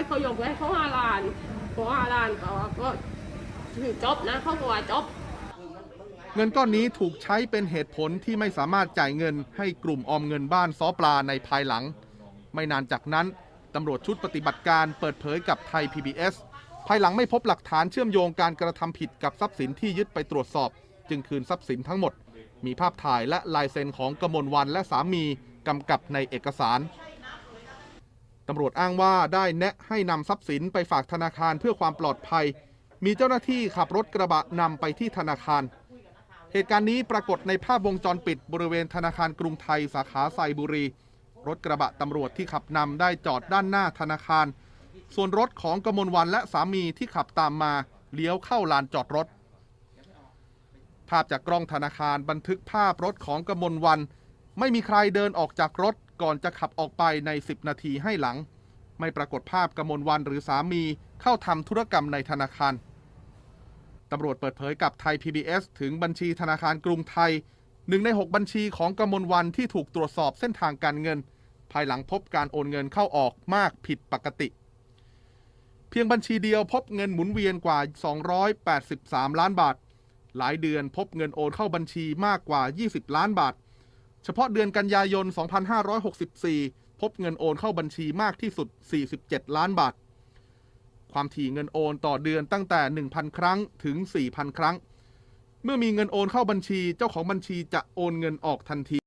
ให้เขายกไว้ให้เขาห้าล้านพอห้าล้านก็ก็ถือจบนะเขาก็ว่าจบเงินก้อนนี้ถูกใช้เป็นเหตุผลที่ไม่สามารถจ่ายเงินให้กลุ่มออมเงินบ้านซ้อปลาในภายหลัง ไม่นานจากนั้นตำรวจชุดปฏิบัติการเปิดเผยกับไทย PBS ภายหลังไม่พบหลักฐานเชื่อมโยงการกระทำผิดกับทรัพย์สินที่ยึดไปตรวจสอบ จึงคืนทรัพย์สินทั้งหมด มีภาพถ่ายและลายเซ็นของกมลวันและสามีกำกับในเอกสาร ตำรวจอ้างว่าได้แนะให้นำทรัพย์สินไปฝากธนาคารเพื่อความปลอดภัย มีเจ้าหน้าที่ขับรถกระบะนำไปที่ธนาคาร เหตุการณ์นี้ปรากฏในภาพวงจรปิดบริเวณธนาคารกรุงไทยสาขาไซบุรี รถกระบะตำรวจที่ขับนำได้จอดด้านหน้าธนาคาร ส่วนรถของกมลวันและสามีที่ขับตามมาเลี้ยวเข้าลานจอดรถ ภาพจากกล้องธนาคารบันทึกภาพรถของกมลวัน ไม่มีใครเดินออกจากรถ ก่อนจะขับออกไปใน 10 นาทีให้หลัง ไม่ปรากฏภาพกมลวันหรือสามีเข้าทำธุรกรรมในธนาคารตำรวจเปิดเผยกับไทย PBS ถึงบัญชีธนาคารกรุงไทยหนึ่งใน 6 บัญชีของกมลวันที่ถูกตรวจสอบเส้นทางการเงิน ภายหลังพบการโอนเงินเข้าออกมากผิดปกติ เพียงบัญชีเดียวพบเงินหมุนเวียนกว่า 283 ล้านบาท หลายเดือนพบเงินโอนเข้าบัญชีมากกว่า 20 ล้านบาท เฉพาะเดือนกันยายน 2564 พบเงินโอนเข้าบัญชีมากที่สุด 47 ล้านบาท ความถี่เงินโอนต่อเดือนตั้งแต่ 1,000 ครั้งถึง 4,000 ครั้ง เมื่อมีเงินโอนเข้าบัญชี เจ้าของบัญชีจะโอนเงินออกทันที